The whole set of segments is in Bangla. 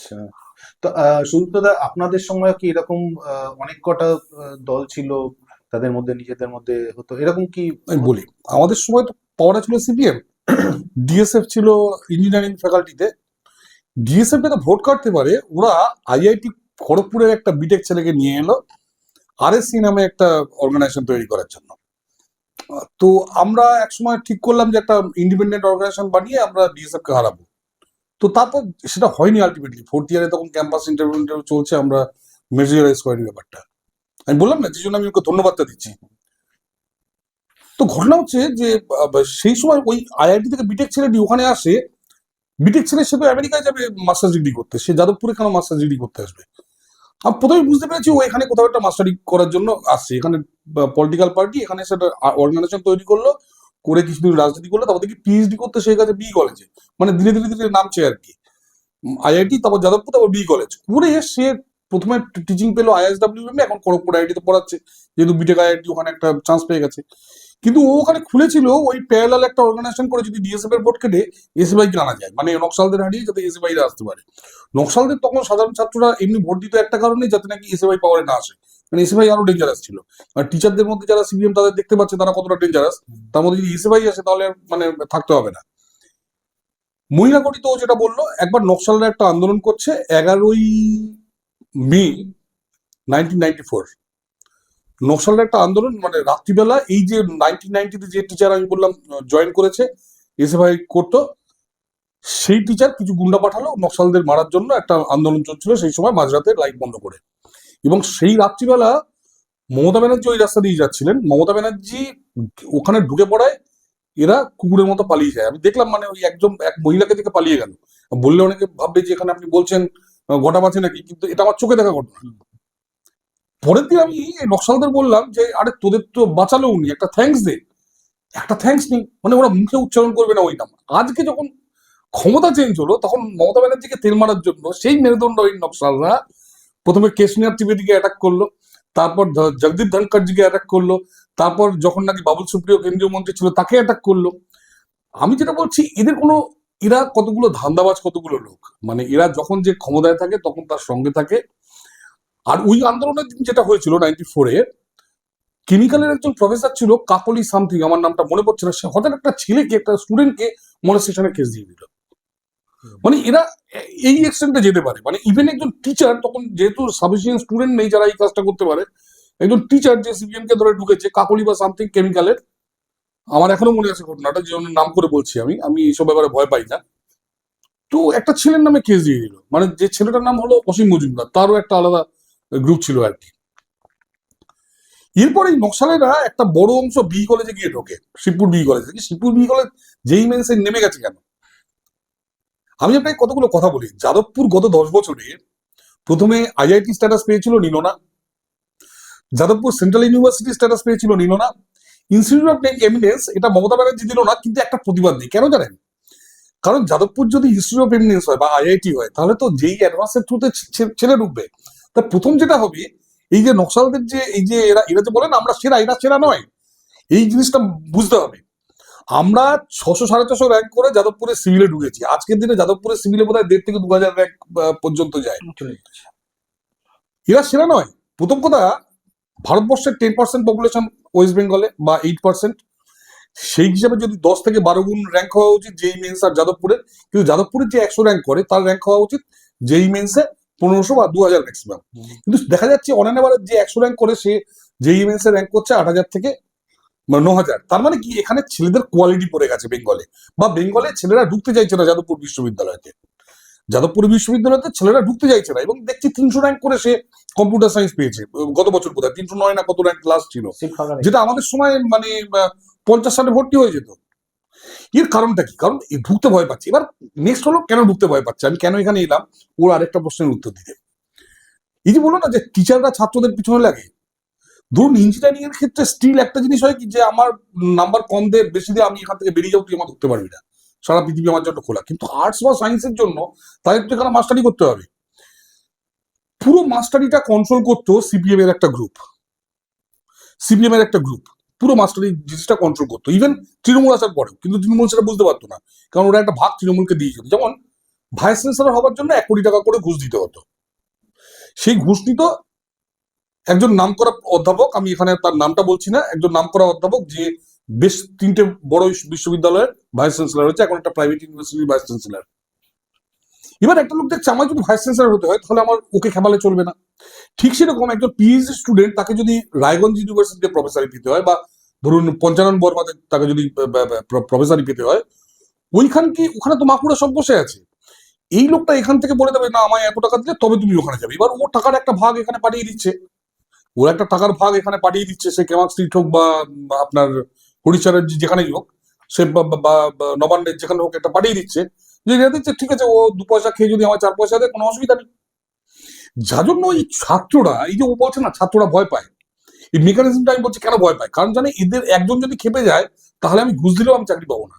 আচ্ছা। তো সুদীপ্তদা আপনাদের সময় কি এরকম অনেক কটা দল ছিল তাদের মধ্যে, নিজেদের মধ্যে হতো? এরকম কি আমি বলি, আমাদের সময় তো পাওয়ারটা ছিল সিপিএম ডিএসএফ ছিল ইঞ্জিনিয়ারিং ফ্যাকাল্টিতে ডিএসএফ যাতে ভোট কাটতে পারে, ওরা আইআইটি খড়গপুরের একটা বিটেক ছেলেকে নিয়ে এলো আরএসসি নামে একটা অর্গানাইজেশন তৈরি করার জন্য। তো আমরা এক সময় ঠিক করলাম যে একটা ইন্ডিপেন্ডেন্ট অর্গানাইজেশন বানিয়ে আমরা ডিএসএফ কে হারাবো। তো তারপর সেটা হয়নি আলটিমেটলি ফোর্থ ইয়ারে তখন ক্যাম্পাস ইন্টারভিউ ইন্টারভিউ চলছে, আমরা মেজরাইজ করিনি ব্যাপারটা। আমি বললাম না যে জন্য আমি ওকে ধন্যবাদটা দিচ্ছি। তো ঘটনা হচ্ছে যে সেই সময় ওই আইআইটি থেকে বিটেক ছেলেটি ওখানে আসে বিটেক ছেলে সে তো আমেরিকায় যাবে মাস্টার্স ডিগ্রি করতে। সে যাদবপুরে কেন মাস্টার্স ডিগ্রি করতে আসবে? আমি প্রথমে বুঝতে পেরেছি ও এখানে কোথাও একটা মাস্টার করার জন্য আসছে। এখানে পলিটিক্যাল পার্টি এখানে সেটা অর্গানাইজেশন তৈরি করল। করে কিছুদিন রাজনীতি করল তারপর দেখি পিএইচডি করতে সে গেছে বি কলেজে মানে ধীরে ধীরে ধীরে নামছে আর কি। আইআইটি তারপর যাদবপুর, তারপর বি কলেজ করে সে প্রথমে টিচিং পেল আইএসডাব্লিউ এখন খড়গপুর আইআইটিতে পড়াচ্ছে। যেহেতু বিটেক আইআইটি ওখানে একটা চান্স পেয়ে গেছে। কিন্তু ও ওখানে খুলেছিল ওই প্যারালাল একটা অর্গানাইজেশন করে যদি ডিএসএফ এর ভোট কেটে এসএফআই কে আনা যায়। মানে নকশালদের হারিয়ে যাতে এসএফআই রা আসতে পারে। নকশালদের তখন সাধারণ ছাত্ররা এমনি ভোট দিত একটা কারণে যাতে নাকি এসএফআই পাওয়ারে না আসে। মানে এসে এসএফআই আরও ডেঞ্জারাস ছিল। আর টিচারদের মধ্যে যারা সিপিএম তাদের দেখতে পাচ্ছে তারা কতটা ডেঞ্জারাস তার মধ্যে যদি এসএফআই আসে তাহলে মানে থাকতে হবে না। মহিলা গঠিত যেটা বলল, একবার নকশালরা একটা আন্দোলন করছে এগারোই মে নাইনটিন নাইনটি ফোর একটা আন্দোলন মানে রাত্রিবেলা এই যে নাইনটিন নাইনটিতে যে টিচার আমি বললাম জয়েন করেছে, এসএফআই করতো সেই টিচার কিছু গুন্ডা পাঠালো নকশালদের মারার জন্য, একটা আন্দোলন চলছিল সেই সময় মাঝরাতে লাইট বন্ধ করে। এবং সেই রাত্রিবেলা মমতা ব্যানার্জি ওই রাস্তা দিয়ে যাচ্ছিলেন। মমতা ব্যানার্জি ওখানে ঢুকে পড়ায় এরা কুকুরের মতো পালিয়ে যায়। আমি দেখলাম মানে ওই একজন, এক মহিলাকে দেখে পালিয়ে গেল। বললে অনেকে ভাববে যে এখানে আপনি বলছেন গোটা বাঁচে নাকি? কিন্তু এটা আমার চোখে দেখা ঘটনা। পরের দিন আমি নকশালদের বললাম যে, আরে, তোদের তো বাঁচালো উনি, একটা থ্যাঙ্কস দে। একটা থ্যাঙ্কস নেই। মানে ওরা মুখে উচ্চারণ করবে না ওই নাম। আজকে যখন ক্ষমতা চেঞ্জ হলো, তখন মমতা ব্যানার্জিকে তেল মারার জন্য সেই মেরুদণ্ড ওই নকশালরা প্রথমে কেশনিয়ার ত্রিবেদীকে অ্যাটাক করল, তারপর জগদীপ ধনখড়জিকে অ্যাটাক করল, তারপর যখন নাকি বাবুল সুপ্রিয় কেন্দ্রীয় মন্ত্রী ছিল তাকে অ্যাটাক করল। আমি যেটা বলছি, এদের কোনো, এরা কতগুলো ধান্দাবাজ, কতগুলো লোক? মানে এরা যখন যে ক্ষমতায় থাকে তখন তার সঙ্গে থাকে। আর ওই আন্দোলনের দিন যেটা হয়েছিল নাইনটি ফোরে কেমিক্যালের একজন প্রফেসর ছিল কাকলি সামথিং, আমার নামটা মনে পড়ছে না, সে হঠাৎ একটা ছেলেকে, একটা স্টুডেন্টকে মনেস্টেশনে কেস দিয়ে দিল। মানে এরা এই এক্সটেন্টে যেতে পারে। মানে ইভেন একজন টিচার তখন যেহেতু সাফিসিয়েন্ট স্টুডেন্ট নেই যারা এই কাজটা করতে পারে, একজন টিচার যে সিপিএম কে ধরে ঢুকেছে, কাকলি বা সামথিং কেমিক্যালের আমার এখনও মনে আছে ঘটনাটা, যে নাম করে বলছি আমি আমি এইসব ব্যাপারে ভয় পাই না। তো একটা ছেলের নামে কেস দিয়ে দিল। মানে যে ছেলেটার নাম হলো অসীম মজুমদার, তারও একটা আলাদা গ্রুপ ছিল আর কি। এরপর এই নকশালেরা একটা বড় অংশ বি কলেজে গিয়ে ঢোকে, শিবপুর বি কলেজে শিবপুর বি কলেজ যেই মেন্সে নেমে গেছে কেন? আমি আপনাকে কতগুলো কথা বলি। যাদবপুর গত দশ বছরে প্রথমে আইআইটি স্ট্যাটাস পেয়েছিল নিল না যাদবপুর সেন্ট্রাল ইউনিভার্সিটি স্ট্যাটাস পেয়েছিল নিল না ইনস্টিটিউট অফ এমিনেন্স এটা মমতা ব্যানার্জি দিল না, কিন্তু একটা প্রতিবাদ নেই। কেন জানেন? কারণ যাদবপুর যদি ইনস্টিটিউট অফ এমিনেন্স হয় বা আইআইটি হয়, তাহলে তো যেই অ্যাডভান্সের থ্রুতে ছেলে ঢুকবে। তা প্রথম যেটা হবে, এই যে নকশালদের যে এই যে এরা এরা যে বলেন আমরা সেরা, এরা সেরা নয়। এই জিনিসটা বুঝতে হবে। আমরা ছশো সাড়ে ছশো র্যাঙ্ক করে যাদবপুরের সিভিলে ঢুকেছি। আজকের দিনে যাদবপুরের সিভিলে বোধ হয় দেড় থেকে দু হাজার র্যাঙ্ক পর্যন্ত যায়। এরা সেরা নয়। প্রথম কথা ভারতবর্ষের টেন পার্সেন্ট পপুলেশন ওয়েস্ট বেঙ্গলে বা এইট পার্সেন্ট সেই হিসাবে যদি দশ থেকে বারো গুণ র্যাঙ্ক হওয়া উচিত যেই মেন্স আর যাদবপুরের কিন্তু যাদবপুরের যে একশো র্যাঙ্ক করে তার র্যাঙ্ক হওয়া উচিত যেই মেন্সে পনেরোশো বা দু হাজার ম্যাক্সিমাম কিন্তু দেখা যাচ্ছে অন এভারেজ যে একশো র্যাঙ্ক করে সে যেই মেন্সে র্যাঙ্ক করছে আট হাজার থেকে ন হাজার তার মানে কি? এখানে ছেলেদের কোয়ালিটি পড়ে গেছে বেঙ্গলে। বা বেঙ্গলে ছেলেরা ঢুকতে চাইছে না যাদবপুর বিশ্ববিদ্যালয়তে। যাদবপুর বিশ্ববিদ্যালয়তে ছেলেরা ঢুকতে চাইছে না এবং দেখছি তিনশো র্যাঙ্ক করে সে কম্পিউটার সায়েন্স পেয়েছে গত বছর হয় তিনশো নয় না কত র্যাঙ্ক ক্লাস ছিল। যেটা আমাদের সময় মানে পঞ্চাশ সালে ভর্তি হয়ে যেত। এর কারণটা কি? কারণ ঢুকতে ভয় পাচ্ছে। এবার নেক্সট হলো কেন ঢুকতে ভয় পাচ্ছে? আমি কেন এখানে এলাম? ওর আরেকটা প্রশ্নের উত্তর দিতে। এই যে বলো না যে টিচাররা ছাত্রদের পিছনে লাগে ধরুন ইঞ্জিনিয়ারিং এর ক্ষেত্রে স্টিল একটা জিনিস হয় কি, যে আমার নাম্বার কম দে, বেশি দিয়ে আমি এখান থেকে বেরিয়ে যাও, তুই আমার ধরতে পারবি না। সারা পৃথিবী আমার জন্য খোলা। কিন্তু আর্টস বা সায়েন্সের জন্য তাদের তো এখানে মাস্টারি করতে হবে। পুরো মাস্টারিটা কন্ট্রোল করতো সিপিএম এর একটা গ্রুপ সিপিএম এর একটা গ্রুপ পুরো মাস্টারি জিনিসটা কন্ট্রোল করতো। ইভেন তৃণমূল আসার পরেও। কিন্তু তৃণমূল সেটা বুঝতে পারতো না। কারণ ওরা একটা ভাগ তৃণমূলকে দিয়েছিল। যেমন ভাইস চ্যান্সেলর হবার জন্য এক কোটি টাকা করে ঘুষ দিতে হতো। সেই ঘুষ নিত একজন নামকরা অধ্যাপক, আমি এখানে তার নামটা বলছি না, একজন নামকরা অধ্যাপক যে বেশ তিনটে বড় বিশ্ববিদ্যালয়ের ভাইস চ্যান্সেলর হচ্ছে এখন একটা প্রাইভেট ইউনিভার্সিটির ভাইস চ্যান্সেলর এবার একটা লোক দেখছে, আমার যদি ভাইস চ্যান্সেলর হতে হয়, তাহলে আমার ওকে খেপালে চলবে না। ঠিক সেরকম একজন পিএইচডি স্টুডেন্ট তাকে যদি রায়গঞ্জ ইউনিভার্সিটিতে প্রফেসারি পেতে হয়, বা ধরুন পঞ্চানন বর্মাতে তাকে যদি প্রফেসারি পেতে হয়, ওইখান কি, ওখানে তো মাকুড়া সব বসে আছে। এই লোকটা এখান থেকে বলে দেবে, না, আমায় এত টাকা দিলে তবে তুমি ওখানে যাবে। এবার ও টাকার একটা ভাগ এখানে পাঠিয়ে দিচ্ছে। ওর একটা টাকার ভাগ এখানে পাঠিয়ে দিচ্ছে, সে কেমাক স্ট্রিট হোক বা আপনার হরিচারের যেখানেই হোক, সে বা নবান্নের যেখানে হোক একটা পাঠিয়ে দিচ্ছে, যে দিচ্ছে, ঠিক আছে, ও দু পয়সা খেয়ে যদি আমার চার পয়সা দেয়, কোনো অসুবিধা নেই। যার জন্য এই ছাত্ররা, এই যে ও বলছে না, ছাত্ররা ভয় পায়। এই মেকানিজমটা আমি বলছি, কেন ভয় পায়? কারণ জানে এদের একজন যদি খেপে যায়, তাহলে আমি ঘুষ দিলেও আমি চাকরি পাবো না।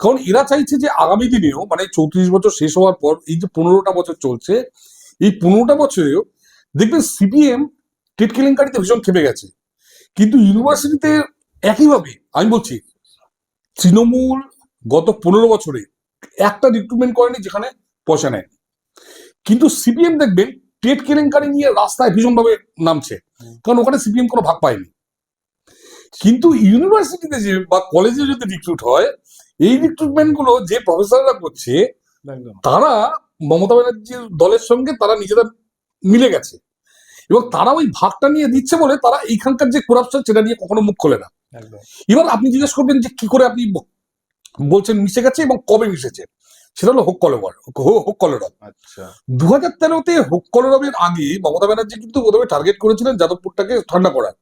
কারণ এরা চাইছে যে আগামী দিনেও মানে চৌত্রিশ বছর শেষ হওয়ার পর, এই যে পনেরোটা বছর চলছে, এই পনেরোটা বছরেও, দেখবেন সিপিএম টেট কেলেঙ্কারিতে ভীষণ খেপে গেছে। কিন্তু ইউনিভার্সিটিতে একইভাবে আমি বলছি তৃণমূল গত পনেরো বছরে একটা রিক্রুটমেন্ট করেনি যেখানে পয়সা নেয় কিন্তু সিপিএম দেখবেন টেট কেলেঙ্কারি নিয়ে রাস্তায় ভীষণভাবে নামছে। কারণ ওখানে সিপিএম কোনো ভাগ পায়নি। কিন্তু ইউনিভার্সিটিতে যে বা কলেজে যদি রিক্রুট হয় এই রিক্রুটমেন্টগুলো যে প্রফেসররা করছে তারা মমতা ব্যানার্জির দলের সঙ্গে তারা নিজেরা মিলে গেছে। এবং তারা ওই ভাগটা নিয়ে দিচ্ছে বলে তারা এইখানকার যে করাপশন সেটা নিয়ে কখনো মুখ খোলে না। এবার আপনি জিজ্ঞেস করবেন যে কি করে আপনি বলছেন মিশে গেছে এবং কবে মিশেছে? সেটা হলো হোক কলবর হোক কলরব। আচ্ছা। দু হাজার তেরোতে হোক কলরবের আগে মমতা ব্যানার্জি কিন্তু প্রথমে টার্গেট করেছিলেন যাদবপুরটাকে ঠান্ডা করার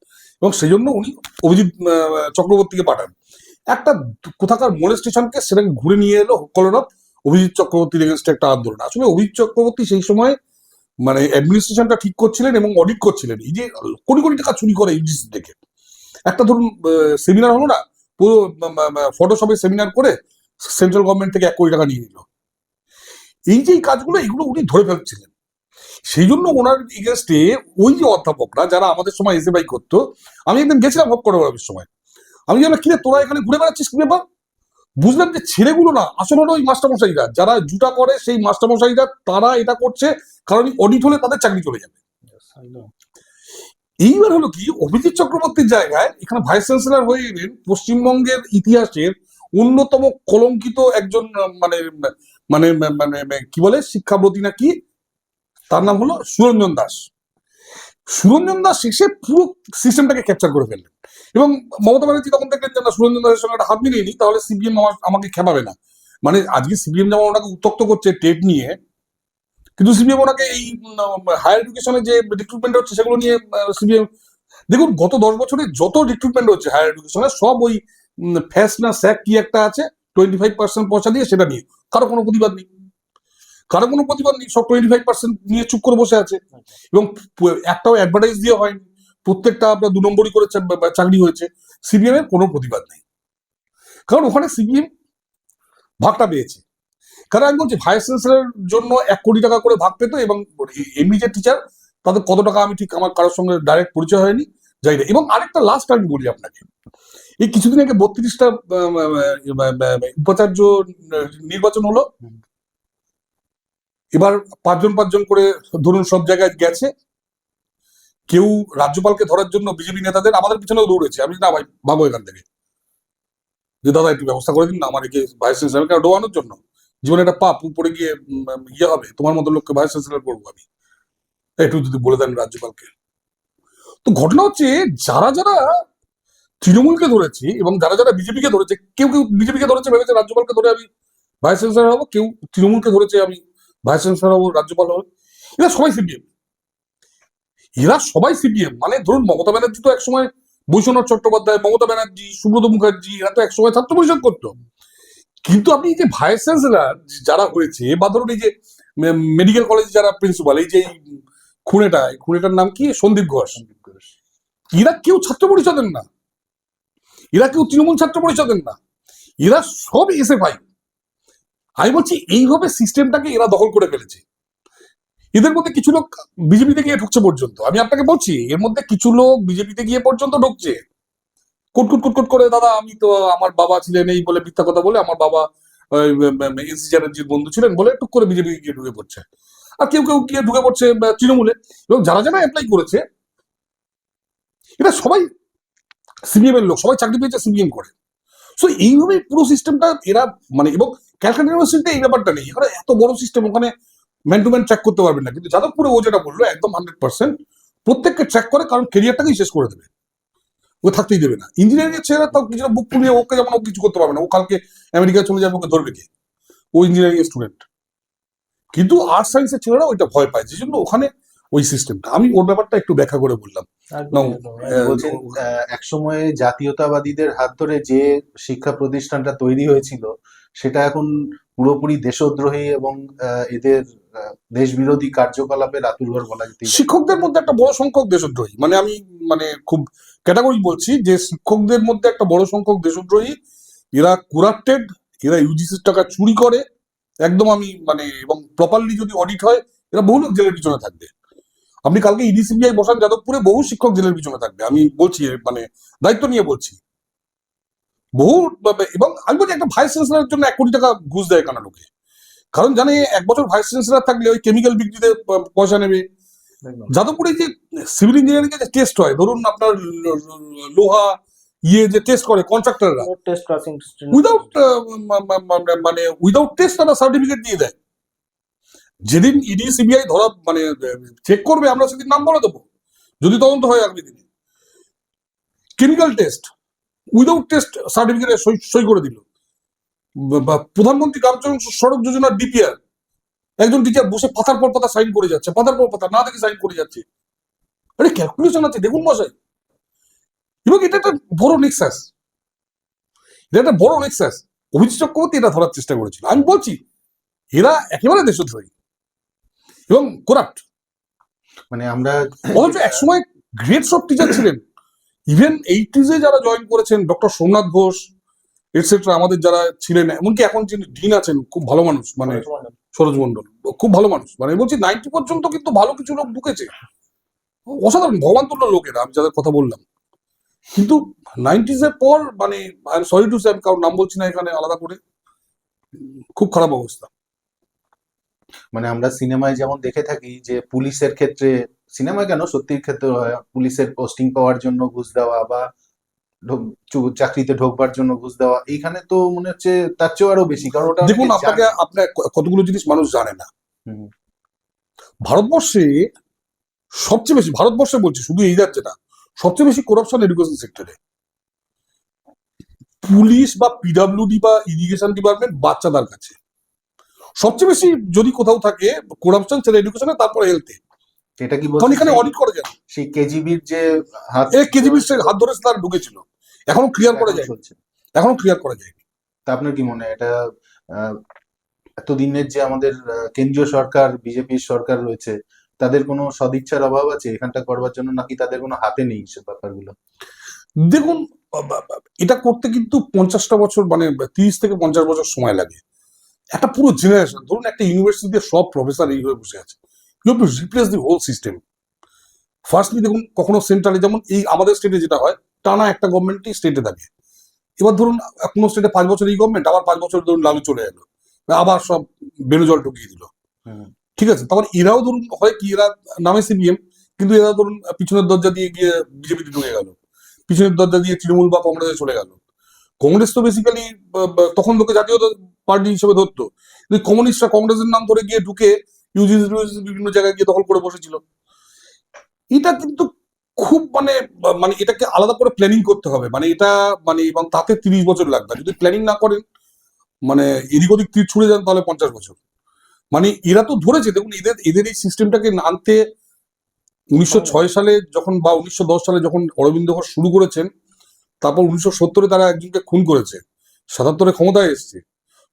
এবং সেই জন্য উনি অভিজিৎ চক্রবর্তীকে পাঠান। একটা কোথাকার মোড় স্টেশনকে সেটাকে ঘুরে নিয়ে এলো হোক কলরব। অভিজিৎ চক্রবর্তীর এগেনস্টে একটা আন্দোলন। আসলে অভিজিৎ চক্রবর্তী সেই সময় মানে অ্যাডমিনিস্ট্রেশনটা ঠিক করছিলেন এবং অডিট করছিলেন। এই যে কোটি কোটি টাকা চুরি করে ইউজিসি থেকে একটা ধরুন সেমিনার হলো না? পুরো ফটোশপে সেমিনার করে সেন্ট্রাল গভর্নমেন্ট থেকে এক কোটি টাকা নিয়ে নিল। এই যে কাজগুলো, এগুলো উনি ধরে ফেলছিলেন। সেই জন্য ওনার এগেনস্টে ওই যে অধ্যাপকরা যারা আমাদের সময় এসে বাই করতো, আমি একদিন গেছিলাম ভোগ করে সময়। আমি জানলাম কিরে, তোরা এখানে ঘুরে বেড়াচ্ছিস কি ব্যাপার? বুঝলাম যে ছেলেগুলো না আসলে হলো ওই মাস্টারমশাইরা। যারা জুটা করে সেই মাস্টারমশাইরা তারা এটা করছে কারণ অডিট হলে তাদের চাকরি চলে যাবে। এইবার হলো কি অভিজিৎ চক্রবর্তীর জায়গায় এখানে ভাইস চ্যান্সেলর হয়ে গেলেন পশ্চিমবঙ্গের ইতিহাসের অন্যতম কলঙ্কিত একজন মানে মানে মানে মানে কি বলে? শিক্ষাব্রতী না কি তার নাম হলো সুরঞ্জন দাস। সুরঞ্জন দাস এসে পুরো সিস্টেমটাকে ক্যাপচার করে ফেললেন। এবং মমতা ব্যানার্জি তখন দেখলেন যে, না সুরঞ্জন দাসের সঙ্গে একটা হাত মিলিয়ে নি, তাহলে সিপিএম আমার, আমাকে খেপাবে না। মানে আজকে সিপিএম যেমন ওনাকে উত্তক্ত করছে টেট নিয়ে, কিন্তু সিপিএম ওনাকে এই হায়ার এডুকেশনে যে রিক্রুটমেন্ট হচ্ছে সেগুলো নিয়ে সিপিএম দেখুন, গত দশ বছরে যত রিক্রুটমেন্ট হচ্ছে হায়ার এডুকেশনে সব ওই ফ্যাস না স্যাক কি একটা আছে টোয়েন্টি ফাইভ পার্সেন্ট পয়সা দিয়ে সেটা নিয়ে, কারও কোনো প্রতিবাদ নেই। কারও কোনো প্রতিবাদ নেই, সব টোয়েন্টি ফাইভ পার্সেন্ট নিয়ে চুপ করে বসে আছে। এবং একটাও অ্যাডভার্টাইজ দিয়ে হয়নি। প্রত্যেকটা আপনার দু নম্বরই করে চাকরি হয়েছে। সিপিএম এর কোনো প্রতিবাদ নেই। কারণ ওখানে সিপিএম ভাগটা পেয়েছে। কারণ আমি বলছি ভাইস চ্যান্সেলর জন্য এক কোটি টাকা করে ভাগ পেতো এবং এমনি যে টিচার তাদের কত টাকা আমি ঠিক আমার কারোর সঙ্গে ডাইরেক্ট পরিচয় হয়নি, যাই না এবং আরেকটা লাস্ট আমি বলি আপনাকে। এই কিছুদিন আগে বত্রিশটা উপাচার্য নির্বাচন হলো। এবার পাঁচজন পাঁচজন করে ধরুন সব জায়গায় গেছে, কেউ রাজ্যপালকে ধরার জন্য বিজেপি নেতাদের আমাদের পিছনেও দৌড়েছে। আমি না ভাই ভাবো এখান থেকে। যে দাদা, একটু ব্যবস্থা করে দিন না, আমার একে ভাইস চ্যান্সেলরকে ডোবানোর জন্য? জীবনে একটা পাপ উপরে গিয়ে ইয়ে হবে। তোমার মতো লোককে ভাইস চ্যান্সেলর করব আমি। একটু যদি বলে দেন রাজ্যপালকে। তো ঘটনা হচ্ছে, যারা যারা তৃণমূলকে ধরেছে এবং যারা যারা বিজেপিকে ধরেছে, কেউ কেউ বিজেপিকে ধরেছে, ভেবেছে রাজ্যপালকে ধরে আমি ভাইস চ্যান্সেলর হব, কেউ তৃণমূলকে ধরেছে আমি ভাইস চ্যান্সেলর হব রাজ্যপাল হব এরা সবাই সিপিএম এরা সবাই সিপিএম মানে ধরুন মমতা ব্যানার্জি তো একসময় বৈশ্বনাথ চট্টোপাধ্যায় মমতা ব্যানার্জি সুব্রত মুখার্জি এরা তো একসময় ছাত্র পরিষদ করতো। কিন্তু আপনি এই যে ভাইস চ্যান্সেলর যারা হয়েছে বা ধরুন এই যে মেডিকেল কলেজে যারা প্রিন্সিপাল এই যে খুনেটা এই খুনেটার নাম কি? সন্দীপ ঘোষ। সন্দীপ ঘোষ। এরা কেউ ছাত্র পরিষদের না। এরা কেউ তৃণমূল ছাত্র পরিষদের না। এরা সব এসে ভাই আমি বলছি, এইভাবে সিস্টেমটাকে এরা দখল করে ফেলেছে। এদের মধ্যে কিছু লোক বিজেপিতে গিয়ে ঢুকছে পর্যন্ত। আমি আপনাকে বলছি, এর মধ্যে কিছু লোক বিজেপিতে গিয়ে পর্যন্ত ঢুকছে। কুটকুট কুটকুট করে, দাদা, আমি তো আমার বাবা ছিলেন এই বলে মিথ্যা কথা বলে আমার বাবা চ্যাটার্জির বন্ধু ছিলেন বলে টুক করে বিজেপি গিয়ে ঢুকে পড়ছে। আর কেউ কেউ গিয়ে ঢুকে পড়ছে তৃণমূলে। এবং যারা যারা অ্যাপ্লাই করেছে এটা সবাই সিপিএম এর লোক, সবাই চাকরি পেয়েছে সিপিএম করে। সো এইভাবে পুরো সিস্টেমটা এরা মানে এবং ক্যালকাটা ইউনিভার্সিটিতে এই ব্যাপারটা নেই। এখানে এত বড় সিস্টেম ওখানে ম্যান টু ম্যান ট্র্যাক করতে পারবেন না। কিন্তু যাদবপুরে ও যেটা বলল একদম হান্ড্রেড পার্সেন্ট প্রত্যেককে ট্র্যাক করে কারণ কেরিয়ারটাকেই শেষ করে দেবে। ও থাকতেই দেবে না। ইঞ্জিনিয়ারিং এর ছেলেরা তাও কিছুটা বুক পুড়িয়ে ওকে যেমন ও কিছু করতে পারবে না ও কালকে আমেরিকায় চলে যাবে ওকে ধরবে কে? ও ইঞ্জিনিয়ারিং এর স্টুডেন্ট কিন্তু আর্ট সায়েন্সের ছেলেরা ওইটা ভয় পায় যে জন্য ওখানে ওই সিস্টেমটা আমি ওর ব্যাপারটা একটু ব্যাখ্যা করে বললাম। এক একসময়ে জাতীয়তাবাদীদের হাত ধরে যে শিক্ষা প্রতিষ্ঠানটা তৈরি হয়েছিল সেটা এখন পুরোপুরি দেশদ্রোহী এবং এদের আহ, দেশবিরোধী কার্যকলাপের আতুরঘর বলা পারে। শিক্ষকদের মধ্যে একটা বড় সংখ্যক দেশদ্রোহী। মানে আমি মানে খুব ক্যাটাগরি বলছি যে শিক্ষকদের মধ্যে একটা বড় সংখ্যক দেশদ্রোহী। এরা কুরাপ্টেড এরা ইউজিসির টাকা চুরি করে। একদম আমি মানে এবং প্রপারলি যদি অডিট হয় এরা বহু লোক জেলের পিছনে থাকবে। আপনি কালকে ইডি সিবিআই বসান যাদবপুরে বহু শিক্ষক জেলের পিছনে থাকবে। আমি বলছি মানে দায়িত্ব নিয়ে বলছি। বহু এবং আমি বলছি একটা ভাইস চ্যান্সেলারের জন্য এক কোটি টাকা ঘুষ দেয় কেন লোকে? কারণ জানে এক বছর ভাইস চ্যান্সেলার থাকলে ওই কেমিক্যাল বিক্রিতে পয়সা নেবে। যাদবপুরে যে সিভিল ইঞ্জিনিয়ারিং যে টেস্ট হয় ধরুন আপনার লোহা ইয়ে যে টেস্ট করে কন্ট্রাক্টররা উইদাউট মানে উইদাউট টেস্ট তারা সার্টিফিকেট দিয়ে দেয়। যেদিন ইডি সিবিআই ধরা মানে চেক করবে আমরা সেদিন নাম বলে দেবো। যদি তদন্ত হয় আগামী দিনে। কেমিক্যাল টেস্ট উইদাউট টেস্ট সার্টিফিকেটে সই করে দিল। প্রধানমন্ত্রী গ্রাম সড়ক যোজনার ডিপিআর একজন টিচার বসে পাতার পর পাতা সাইন করে যাচ্ছে পাতার পর পাতা না দেখে সাইন করে যাচ্ছে। আরে ক্যালকুলেশন আছে দেখুন মশাই। এবং এটা একটা বড় নেক্সাস এটা একটা বড় নেক্সাস অভিজিৎ চক্রবর্তী এটা ধরার চেষ্টা করেছিল। আমি বলছি এরা একেবারে দেশদ্রোহী। এবং করাপ্ট মানে আমরা অথচ একসময় গ্রেট সব টিচার ছিলেন। ইভেন এইটিজে যারা জয়েন করেছেন ডক্টর সোমনাথ ঘোষ এটসেট্রা আমাদের যারা ছিলেন এমনকি এখন যিনি ডিন আছেন খুব ভালো মানুষ মানে সরোজ মন্ডল খুব ভালো মানুষ। মানে বলছি নাইনটি পর্যন্ত কিন্তু ভালো কিছু লোক ঢুকেছে। অসাধারণ ভগবান তুল্য লোকেরা আমি যাদের কথা বললাম। কিন্তু নাইনটিজ এর পর মানে সরি টু সে আমি কারোর নাম বলছি না এখানে আলাদা করে। খুব খারাপ অবস্থা। মানে আমরা সিনেমায় যেমন দেখে থাকি যে পুলিশের ক্ষেত্রে সিনেমায় কেন সত্যির ক্ষেত্রে পুলিশের পোস্টিং পাওয়ার জন্য ঘুষ দেওয়া বা চাকরিতে ঢোকবার জন্য ঘুষ দেওয়া এইখানে তো মনে হচ্ছে তার চেয়েও আরও বেশি। কারণ ওটা দেখুন আপনাকে। আপনার কতগুলো জিনিস মানুষ জানে না। ভারতবর্ষে সবচেয়ে বেশি ভারতবর্ষে বলছি শুধু এই রাজ্যে না সবচেয়ে বেশি করাপশন এডুকেশন সেক্টরে পুলিশ বা পিডাব্লিউডি বা ইরিগেশন ডিপার্টমেন্ট বাচ্চাদের কাছে। সবচেয়ে বেশি যদি কোথাও থাকে করাপশন সেটা এডুকেশনে তারপরে হেলথে এটা কি বলছেন এখানে অডিট করে যায় সেই কেজিবির যে হাত এই কেজিবি হাত ধরে তারা ঢুকেছিল এখনও ক্লিয়ার করা যায় এখনও ক্লিয়ার করা যায় তা আপনার কি মনে হয়? এটা এতদিনের যে আমাদের কেন্দ্রীয় সরকার বিজেপির সরকার রয়েছে তাদের কোনো সদিচ্ছার অভাব আছে? এখানটা করবার জন্য নাকি তাদের কোনো হাতে নেই সে ব্যাপারগুলো? দেখুন এটা করতে কিন্তু পঞ্চাশটা বছর মানে তিরিশ থেকে পঞ্চাশ বছর সময় লাগে। একটা পুরো জেনারেশন ধরুন একটা ইউনিভার্সিটিতে সব প্রফেসর এইভাবে বসে আছে। You to replace the whole system firstly দেখুন কখনো সেন্ট্রালে যেমন এই আমাদের স্টেটে যেটা হয় টানা একটা গভর্নমেন্টই স্টেটে থাকে। এবার ধরুন কোনো স্টেটে পাঁচ বছর এই গভর্নমেন্ট আবার পাঁচ বছর ধরুন লালু চলে এলো। আবার সব বেনুজল ঢুকিয়ে দিল। ঠিক আছে তারপর এরাও ধরুন হয় কি এরা নামে সিপিএম কিন্তু এরা ধরুন পিছনের দরজা দিয়ে গিয়ে বিজেপিতে ঢুকে গেল। পিছনের দরজা দিয়ে তৃণমূল বা কংগ্রেসে চলে গেল। কংগ্রেস তো বেসিক্যালি তখন লোকে জাতীয় পার্টি হিসেবে ধরতো। কিন্তু কমিউনিস্টরা কংগ্রেসের নাম ধরে গিয়ে ঢুকে ইউজিসি বিভিন্ন জায়গায় গিয়ে দখল করে বসেছিল। এটা কিন্তু খুব মানে মানে এটাকে আলাদা করে প্ল্যানিং করতে হবে। মানে এটা মানে এবং তাতে তিরিশ বছর লাগবে। যদি প্ল্যানিং না করেন মানে এদিক ওদিক তীর ছুড়ে যান তাহলে পঞ্চাশ বছর। মানে এরা তো ধরেছে দেখুন এদের এদের এই সিস্টেমটাকে আনতে উনিশশো ছয় সালে যখন বা উনিশশো দশ সালে যখন অরবিন্দ ঘোষ শুরু করেছেন তারপর উনিশশো সত্তরে তারা একজনকে খুন করেছে। সাতাত্তরে ক্ষমতায় এসছে।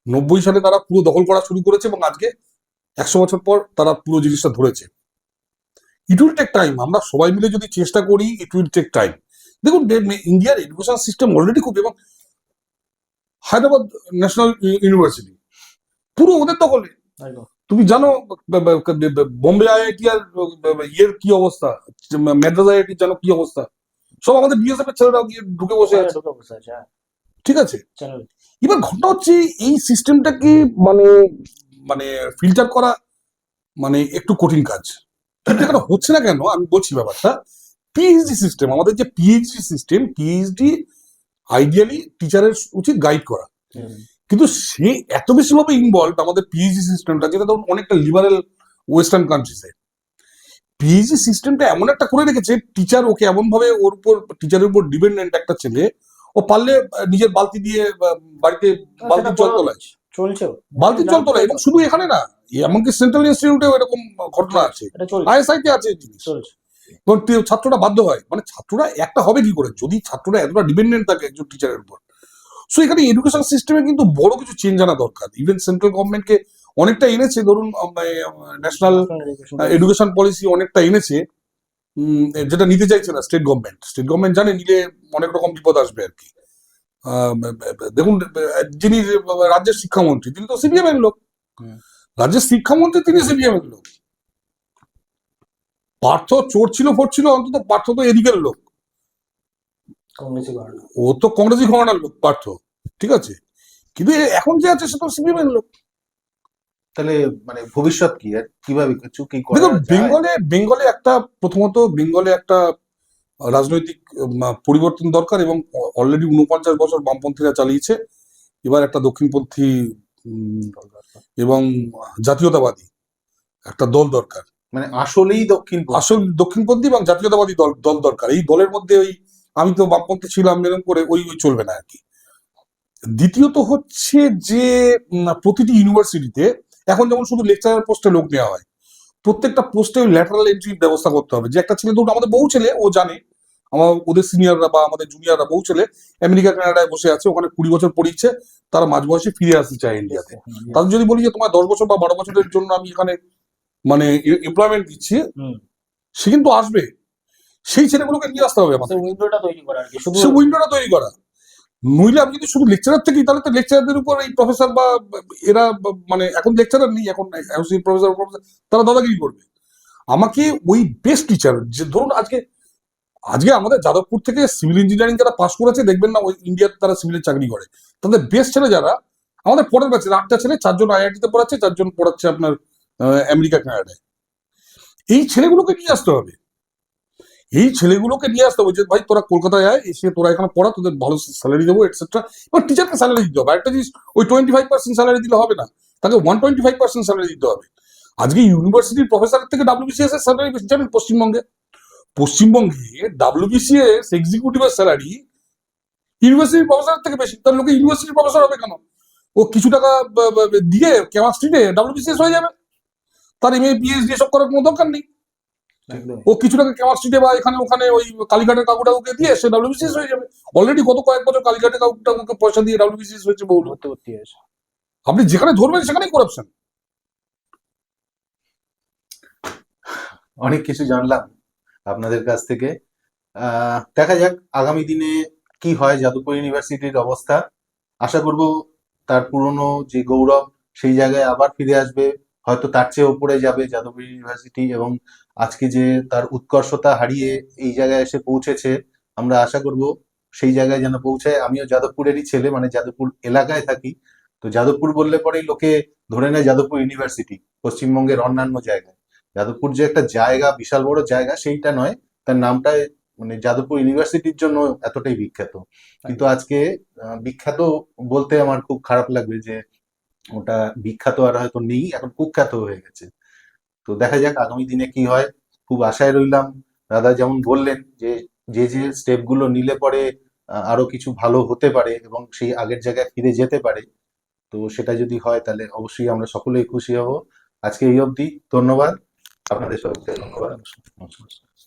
নব্বই সালে তারা পুরো দখল করা শুরু করেছে এবং আজকে একশো বছর পর তারা পুরো জিনিসটা ধরেছে। ইট উইল টেক টাইম আমরা সবাই মিলে যদি চেষ্টা করি ইট উইল টেক টাইম দেখুন ইন্ডিয়ার এডুকেশন সিস্টেম অলরেডি খুব এবং হায়দ্রাবাদ ন্যাশনাল ইউনিভার্সিটি পুরো ওদের দখলে তুমি জানো বোম্বে আইআইটি আর ইয়ের কি অবস্থা? মাদ্রাজ আইআইটি জানো কি অবস্থা? সব আমাদের বিএসএফ এর ছেলেরাও গিয়ে ঢুকে বসে আছে। বসে আছে, হ্যাঁ। ঠিক আছে? এবার ঘটনা হচ্ছে এই সিস্টেমটাকে মানে মানে ফিল্টার করা মানে একটু কঠিন কাজ। এখানে হচ্ছে না কেন? আমি বলছি ব্যাপারটা পিএইচডি সিস্টেম আমাদের যে পিএইচডি সিস্টেম পিএইচডি আইডিয়ালি টিচারের উচিত গাইড করা। কিন্তু সে এত বেশি ভাবে ইনভলভ আমাদের পিএইচডি সিস্টেমটা যেটা ধরুন অনেকটা লিবারেল ওয়েস্টার্ন কান্ট্রিজে পিএইচডি সিস্টেমটা এমন একটা করে রেখেছে টিচার ওকে এমন ভাবে ওর উপর টিচারের উপর ডিপেন্ডেন্ট একটা ছেলে ও পারলে নিজের বালতি দিয়ে বাড়িতে বালতি জল তোলায়। চলছেও বালতির জল তোলায় এবং শুধু এখানে না এমনকি সেন্ট্রাল ইনস্টিটিউটেও এরকম ঘটনা আছে। এটা চলছে। আইএসআই তে আছে জিনিস। চলছে। ছাত্ররা বাধ্য হয়। মানে ছাত্ররা একটা হবে কি করে? যদি ছাত্ররা এতটা ডিপেন্ডেন্ট থাকে একজন টিচারের উপর। সো এখানে এডুকেশন সিস্টেমে কিন্তু বড় কিছু চেঞ্জ আনা দরকার। ইভেন সেন্ট্রাল গভর্নমেন্টকে অনেকটা এনেছে ধরুন ন্যাশনাল এডুকেশন পলিসি অনেকটা এনেছে। যেটা নিতে চাইছে না স্টেট গভর্নমেন্ট স্টেট গভর্নমেন্ট জানে নিলে অনেক রকম বিপদ আসবে আর কি। দেখুন যিনি রাজ্যের শিক্ষামন্ত্রী তিনি তো সিপিএম এর লোক। রাজ্যের শিক্ষামন্ত্রী তিনি সিপিএম এর লোক। পার্থ চোর ছিল ফোর ছিল অন্তত পার্থ তো এদিকের লোক। ও তো কংগ্রেসি ঘরানার লোক পার্থ। ঠিক আছে? কিন্তু এখন যে আছে সে তো সিপিএম এর লোক। তাহলে মানে ভবিষ্যৎ কি? আর কীভাবে কিছু কি দেখুন বেঙ্গলে বেঙ্গলে একটা প্রথমত বেঙ্গলে একটা রাজনৈতিক পরিবর্তন দরকার এবং অলরেডি উনপঞ্চাশ বছর বামপন্থীরা চালিয়েছে। এবার একটা দক্ষিণপন্থী এবং জাতীয়তাবাদী একটা দল দরকার। মানে আসলেই দক্ষিণ আসল দক্ষিণপন্থী এবং জাতীয়তাবাদী দল দল দরকার। এই দলের মধ্যে ওই আমি তো বামপন্থী ছিলাম এরকম করে ওই ওই চলবে না আর কি। দ্বিতীয়ত হচ্ছে যে প্রতিটি ইউনিভার্সিটিতে এখন যেমন শুধু লেকচারার পোস্টে লোক নেওয়া হয় প্রত্যেকটা পোস্টে ওই ল্যাটারাল এন্ট্রির ব্যবস্থা করতে হবে। যে একটা ছেলে ধরুন আমাদের বউ ছেলে ও জানে। আমার ওদের সিনিয়ররা বা আমাদের জুনিয়ররা বউ ছেলে আমেরিকা কানাডায় বসে আছে ওখানে কুড়ি বছর পড়িয়েছে তারা মাঝ বয়সে ফিরে আসতে চায় ইন্ডিয়াতে তাদের যদি বলি যে তোমার দশ বছর বা বারো বছরের জন্য আমি এখানে মানে এমপ্লয়মেন্ট দিচ্ছি। সে কিন্তু আসবে। সেই ছেলেগুলোকে নিয়ে আসতে হবে আমাদের উইন্ডোটা তৈরি করা আর কি সে উইন্ডোটা তৈরি করা। নইলে আমি যদি শুধু লেকচারার থেকেই তাহলে তো লেকচারদের উপর এই প্রফেসর বা, এরা মানে এখন লেকচারার নেই, এখন অ্যাসোসিয়েট প্রফেসর তারা দাদাগিরি করবে? আমাকে ওই বেস্ট টিচার যে ধরুন আজকে আজকে আমাদের যাদবপুর থেকে সিভিল ইঞ্জিনিয়ারিং যারা পাস করেছে, দেখবেন না ওই ইন্ডিয়াতে তারা সিভিলের চাকরি করে। তাদের বেস্ট ছেলে যারা, আমাদের পরের ব্যাচের আটটা ছেলে, চারজন আইআইটিতে পড়াচ্ছে, চারজন পড়াচ্ছে আপনার আমেরিকা কানাডায় এই ছেলেগুলোকে নিয়ে আসতে হবে। এই ছেলেগুলোকে নিয়ে আসতে হবে যে, ভাই, তোরা কলকাতায় আয়, এসে তোরা এখানে পড়া, তোদের ভালো স্যালারি দেবো এটসেট্রা টিচারকে স্যালারি দিতে হবে। একটা জিনিস, ওই টোয়েন্টি ফাইভ পার্সেন্ট স্যালারি দিলে হবে না। তাকে one twenty five percent salary দিতে হবে। আজকে ইউনিভার্সিটির প্রফেসরের থেকে ডাব্লিউবিসিএস এর স্যালারি বেশি। জানেন পশ্চিমবঙ্গে? পশ্চিমবঙ্গে ডাব্লিউবিসিএস এক্সিকিউটিভের স্যালারি ইউনিভার্সিটির প্রফেসরের থেকে বেশি। তার লোকে ইউনিভার্সিটির প্রফেসর হবে কেন? ও কিছু টাকা দিয়ে কেমিস্ট্রিতে ডাব্লিউবিসিএস হয়ে যাবে। তার এম এ পিএইচডি এসব করার কোনো দরকার নেই। ও কিছু টাকা কেমিস্ট্রিতে বা এখানে ওখানে ওই কালীঘাটের কাকুটা ওকে দিয়ে সে ডাব্লিউবিসিএস হয়ে যাবে। অলরেডি গত কয়েক বছর কালীঘাটের কাকুটা ওকে পয়সা দিয়ে ডাব্লিউবিসিএস হয়েছে বহু লোক। ভর্তি ভর্তি হয়েছে। আপনি যেখানে ধরবেন সেখানেই করাপশন অনেক কিছু জানলাম আপনাদের কাছ থেকে। আহ, দেখা যাক আগামী দিনে কি হয় যাদবপুর ইউনিভার্সিটির অবস্থা। আশা করব তার পুরনো যে গৌরব সেই জায়গায় আবার ফিরে আসবে। হয়তো তার চেয়ে ওপরে যাবে যাদবপুর ইউনিভার্সিটি এবং আজকে যে তার উৎকর্ষতা হারিয়ে এই জায়গায় এসে পৌঁছেছে, আমরা আশা করব সেই জায়গায় যেন পৌঁছায়। আমিও যাদবপুরেরই ছেলে মানে যাদবপুর এলাকায় থাকি। তো যাদবপুর বললে পরেই লোকে ধরে নেয় যাদবপুর ইউনিভার্সিটি, পশ্চিমবঙ্গের অন্যান্য জায়গায়। যাদবপুর যে একটা জায়গা, বিশাল বড় জায়গা, সেইটা নয়, তার নামটা মানে যাদবপুর ইউনিভার্সিটির জন্য এতটাই বিখ্যাত। কিন্তু আজকে বিখ্যাত বলতে আমার খুব খারাপ লাগবে যে ওটা বিখ্যাত আর হয়তো নেই, এখন কুখ্যাত হয়ে গেছে। তো দেখা যাক আগামী দিনে কি হয়। খুব আশায় রইলাম। দাদা যেমন বললেন যে যে যে স্টেপগুলো নিলে পরে আরও কিছু ভালো হতে পারে এবং সেই আগের জায়গায় ফিরে যেতে পারে। তো সেটা যদি হয় তাহলে অবশ্যই আমরা সকলেই খুশি হব। আজকে এই অবধি ধন্যবাদ। আপনাদের সবাইকে ধন্যবাদ।